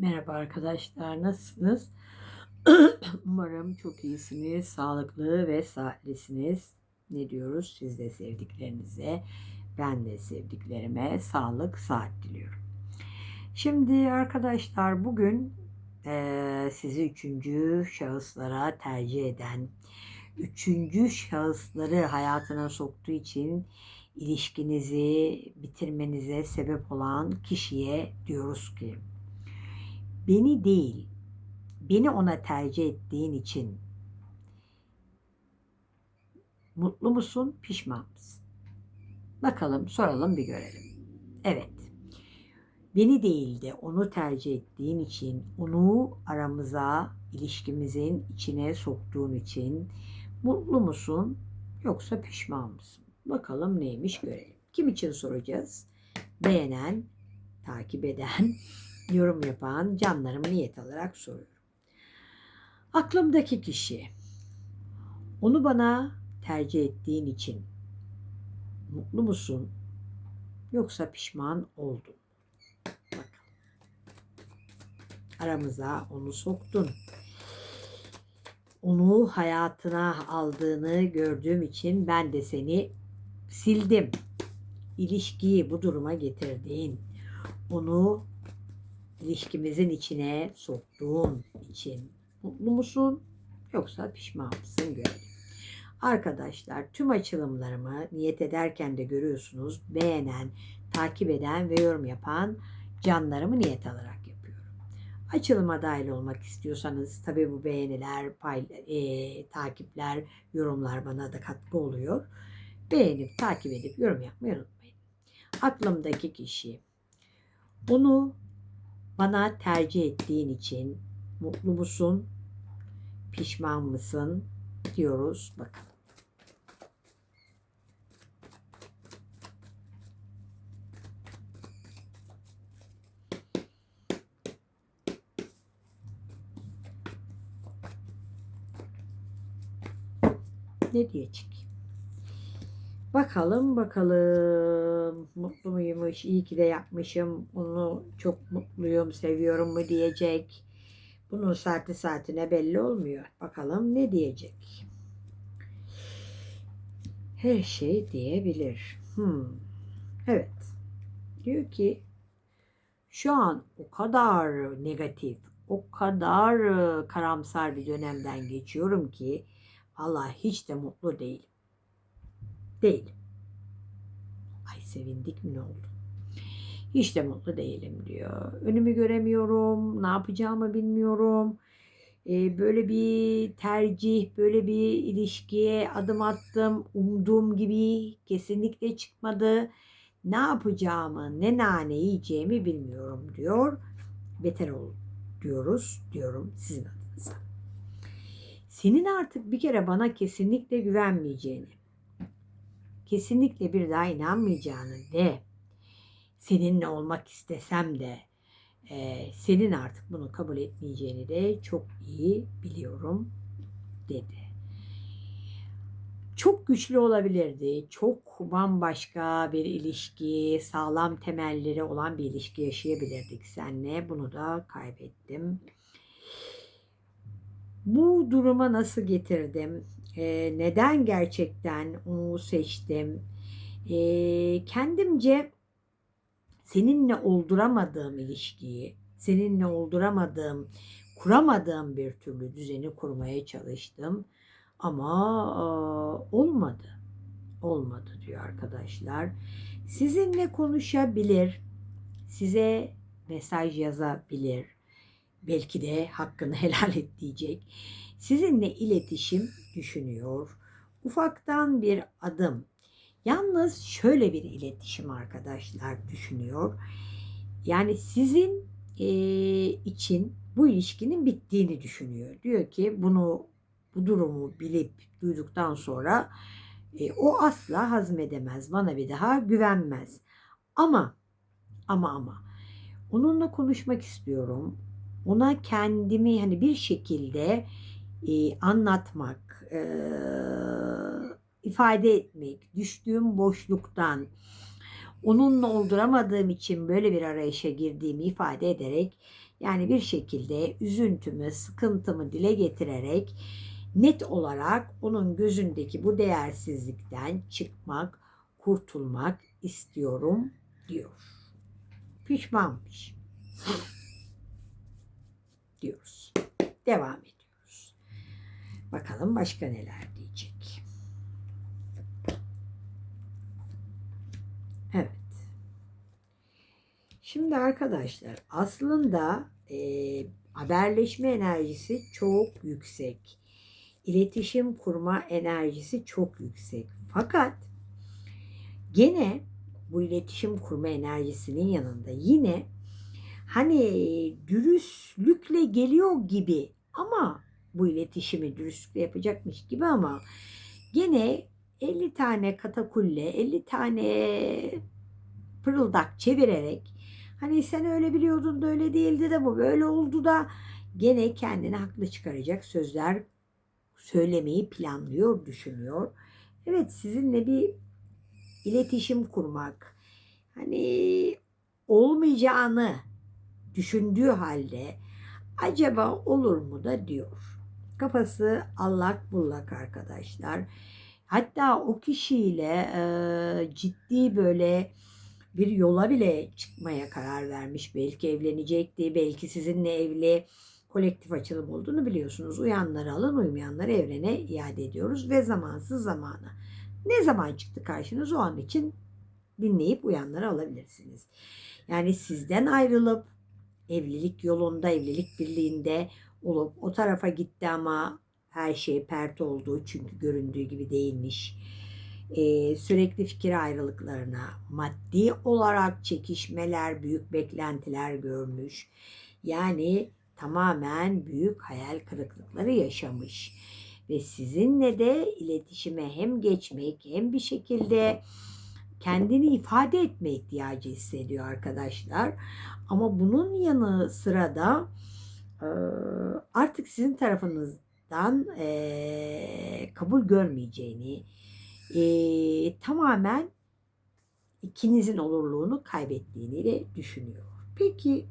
Merhaba arkadaşlar, nasılsınız? Umarım çok iyisiniz, sağlıklı ve saatlisiniz. Ne diyoruz? Siz de sevdiklerinize, ben de sevdiklerime sağlık, saat diliyorum. Şimdi arkadaşlar bugün eee, sizi üçüncü şahıslara tercih eden, üçüncü şahısları hayatına soktuğu için ilişkinizi bitirmenize sebep olan kişiye diyoruz ki Beni değil, beni ona tercih ettiğin için mutlu musun, pişman mısın? Bakalım, soralım bir görelim. Evet. Beni değil de onu tercih ettiğin için, onu aramıza, ilişkimizin içine soktuğun için mutlu musun yoksa pişman mısın? Bakalım neymiş görelim. Kim için soracağız? Beğenen, takip eden, yorum yapan canlarımı niyet alarak soruyorum. Aklımdaki kişi, onu bana tercih ettiğin için mutlu musun yoksa pişman oldun? Bakalım. Aramıza onu soktun. Onu hayatına aldığını gördüğüm için ben de seni sildim. İlişkiyi bu duruma getirdiğin, onu ilişkimizin içine soktuğun için mutlu musun yoksa pişman mısın görelim. Arkadaşlar tüm açılımlarımı niyet ederken de görüyorsunuz beğenen, takip eden ve yorum yapan canlarımı niyet alarak yapıyorum. Açılıma dahil olmak istiyorsanız tabi bu beğeniler, pay, e, takipler, yorumlar bana da katkı oluyor. Beğenip takip edip yorum yapmayı unutmayın. Aklımdaki kişi onu bana tercih ettiğin için mutlu musun? Pişman mısın? diyoruz. Bakın. Ne diyecek? Bakalım bakalım mutlu muymuş, iyi ki de yapmışım, onu çok mutluyum, seviyorum mu diyecek. Bunun saati saatine belli olmuyor. Bakalım ne diyecek. Her şey diyebilir. Hmm. Evet. Diyor ki şu an o kadar negatif, o kadar karamsar bir dönemden geçiyorum ki Allah hiç de mutlu değilim. Değil. Ay sevindik mi ne oldu? Hiç de mutlu değilim diyor. Önümü göremiyorum, ne yapacağımı bilmiyorum. Ee, böyle bir tercih, böyle bir ilişkiye adım attım. Umduğum gibi kesinlikle çıkmadı. Ne yapacağımı, ne nane yiyeceğimi bilmiyorum diyor. Beter ol diyoruz, diyorum sizin adınıza. Senin artık bir kere bana kesinlikle güvenmeyeceğini, kesinlikle bir daha inanmayacağını ve seninle olmak istesem de e, senin artık bunu kabul etmeyeceğini de çok iyi biliyorum dedi. Çok güçlü olabilirdi. Çok bambaşka bir ilişki, sağlam temelleri olan bir ilişki yaşayabilirdik seninle. Bunu da kaybettim. Bu duruma nasıl getirdim? Neden gerçekten onu seçtim? Kendimce seninle olduramadığım ilişkiyi, seninle olduramadığım, kuramadığım bir türlü düzeni kurmaya çalıştım. Ama olmadı. Olmadı diyor arkadaşlar. Sizinle konuşabilir, size mesaj yazabilir. Belki de hakkını helal et diyecek. Sizinle iletişim düşünüyor. Ufaktan bir adım. Yalnız şöyle bir iletişim arkadaşlar düşünüyor. Yani sizin e, için bu ilişkinin bittiğini düşünüyor. Diyor ki bunu bu durumu bilip duyduktan sonra e, o asla hazmedemez. Bana bir daha güvenmez. Ama ama ama onunla konuşmak istiyorum. Ona kendimi hani bir şekilde e, anlatmak, e, ifade etmek, düştüğüm boşluktan, onunla olduramadığım için böyle bir arayışa girdiğimi ifade ederek yani bir şekilde üzüntümü, sıkıntımı dile getirerek net olarak onun gözündeki bu değersizlikten çıkmak, kurtulmak istiyorum diyor. Pişmanmış. diyoruz. Devam ediyoruz. Bakalım başka neler diyecek. Evet. Şimdi arkadaşlar aslında e, haberleşme enerjisi çok yüksek. İletişim kurma enerjisi çok yüksek. Fakat gene bu iletişim kurma enerjisinin yanında yine hani dürüstlükle geliyor gibi ama bu iletişimi dürüstlükle yapacakmış gibi ama gene 50 tane katakulle, 50 tane pırıldak çevirerek hani sen öyle biliyordun da öyle değildi de bu böyle oldu da gene kendini haklı çıkaracak sözler söylemeyi planlıyor, düşünüyor. Evet sizinle bir iletişim kurmak hani olmayacağını düşündüğü halde acaba olur mu da diyor. Kafası allak bullak arkadaşlar. Hatta o kişiyle e, ciddi böyle bir yola bile çıkmaya karar vermiş. Belki evlenecekti, belki sizinle evli kolektif açılım olduğunu biliyorsunuz. Uyanları alın, uymayanları evrene iade ediyoruz ve zamansız zamana. Ne zaman çıktı karşınız o an için dinleyip uyanları alabilirsiniz. Yani sizden ayrılıp evlilik yolunda, evlilik birliğinde olup o tarafa gitti ama her şey pert oldu çünkü göründüğü gibi değilmiş. Ee, sürekli fikir ayrılıklarına, maddi olarak çekişmeler, büyük beklentiler görmüş. Yani tamamen büyük hayal kırıklıkları yaşamış. Ve sizinle de iletişime hem geçmek hem bir şekilde kendini ifade etme ihtiyacı hissediyor arkadaşlar. Ama bunun yanı sırada artık sizin tarafınızdan kabul görmeyeceğini, tamamen ikinizin olurluğunu kaybettiğini de düşünüyor. Peki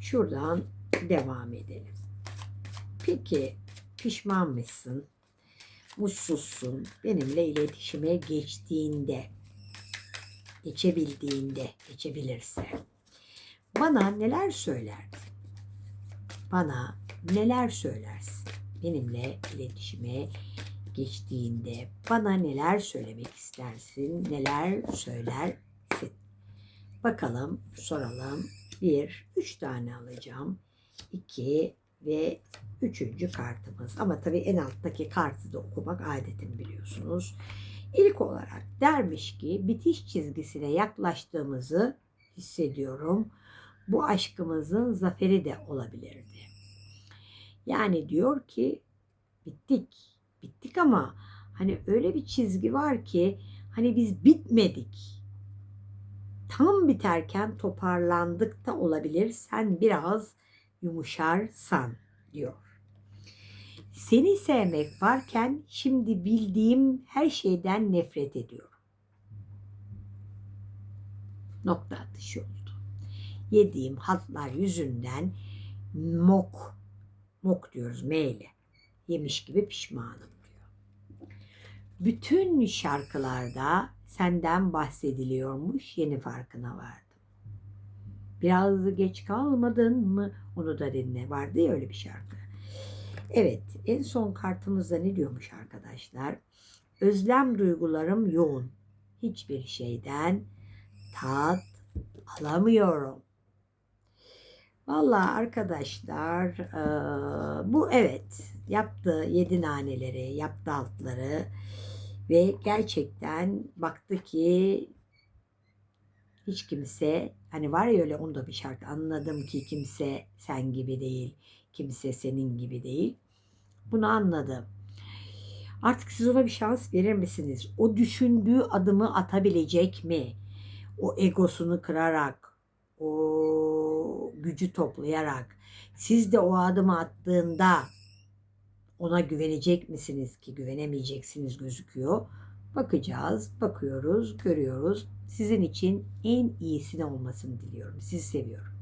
şuradan devam edelim. Peki pişman mısın? Mutsuzsun. Benimle iletişime geçtiğinde, geçebildiğinde, geçebilirse bana neler söylerdin? Bana neler söylersin? Benimle iletişime geçtiğinde bana neler söylemek istersin? Neler söylersin? Bakalım, soralım. Bir, üç tane alacağım. İki ve üçüncü kartımız. Ama tabii en alttaki kartı da okumak adetim biliyorsunuz. İlk olarak dermiş ki bitiş çizgisine yaklaştığımızı hissediyorum. Bu aşkımızın zaferi de olabilirdi. Yani diyor ki bittik. Bittik ama hani öyle bir çizgi var ki hani biz bitmedik. Tam biterken toparlandık da olabilir. Sen biraz yumuşarsan diyor. Seni sevmek varken şimdi bildiğim her şeyden nefret ediyorum. Nokta atışı oldu. Yediğim hatlar yüzünden mok, mok diyoruz meyle, yemiş gibi pişmanım diyor. Bütün şarkılarda senden bahsediliyormuş yeni farkına vardım. Biraz geç kalmadın mı onu da dinle. Vardı ya öyle bir şarkı. Evet en son kartımızda ne diyormuş arkadaşlar? Özlem duygularım yoğun. Hiçbir şeyden tat alamıyorum. Valla arkadaşlar bu evet yaptı yedi naneleri, yaptı altları ve gerçekten baktı ki hiç kimse hani var ya öyle onda bir şarkı anladım ki kimse sen gibi değil. Kimse senin gibi değil. Bunu anladım. Artık siz ona bir şans verir misiniz? O düşündüğü adımı atabilecek mi? O egosunu kırarak, o gücü toplayarak siz de o adımı attığında ona güvenecek misiniz ki güvenemeyeceksiniz gözüküyor. Bakacağız, bakıyoruz, görüyoruz. Sizin için en iyisini olmasını diliyorum. Sizi seviyorum.